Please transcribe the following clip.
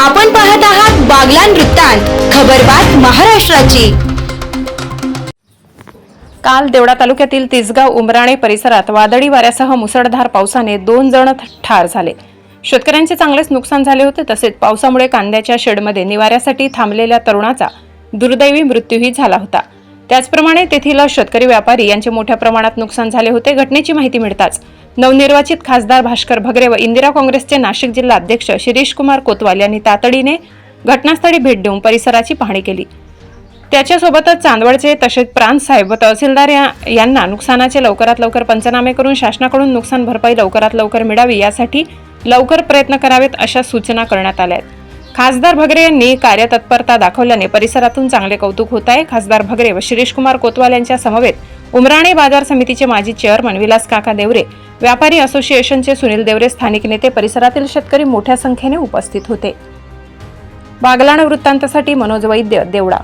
आपण पाहत आहात बागला वृत्तांत खबरबात महाराष्ट्राची. काल देवडा तालुक्यातील तिसगाव उमराणे परिसरात वादळी वाऱ्यासह मुसळधार पावसाने दोन जण ठार झाले. शेतकऱ्यांचे चांगलेच नुकसान झाले होते तसेच पावसामुळे कांद्याच्या शेडमध्ये निवाऱ्यासाठी थांबलेल्या तरुणाचा दुर्दैवी मृत्यूही झाला होता. त्याचप्रमाणे तेथील शेतकरी व्यापारी यांचे मोठ्या प्रमाणात नुकसान झाले होते. घटनेची माहिती मिळताच नवनिर्वाचित खासदार भास्कर भगरे व इंदिरा काँग्रेसचे नाशिक जिल्हा अध्यक्ष शिरीष कुमार कोतवाल यांनी तातडीने घटनास्थळी भेट देऊन परिसराची पाहणी केली. त्याच्यासोबतच चांदवडचे तसेच प्रांत साहेब व तहसीलदार या- यांना नुकसानाचे लवकरात लवकर पंचनामे करून शासनाकडून नुकसान भरपाई लवकरात लवकर मिळावी यासाठी लवकर प्रयत्न करावेत अशा सूचना करण्यात आल्या आहेत. खासदार भगरे यांनी कार्यतत्परता दाखवल्याने परिसरातून चांगले कौतुक होत आहे. खासदार भगरे व शिरीष कुमार कोतवाल यांच्या समवेत उमराणे बाजार समितीचे माजी चेअरमन विलास काका देवरे व्यापारी असोसिएशनचे सुनील देवरे स्थानिक नेते परिसरातील शेतकरी मोठ्या संख्येने उपस्थित होते. बागलाण वृत्तांतासाठी मनोज वैद्य देवडा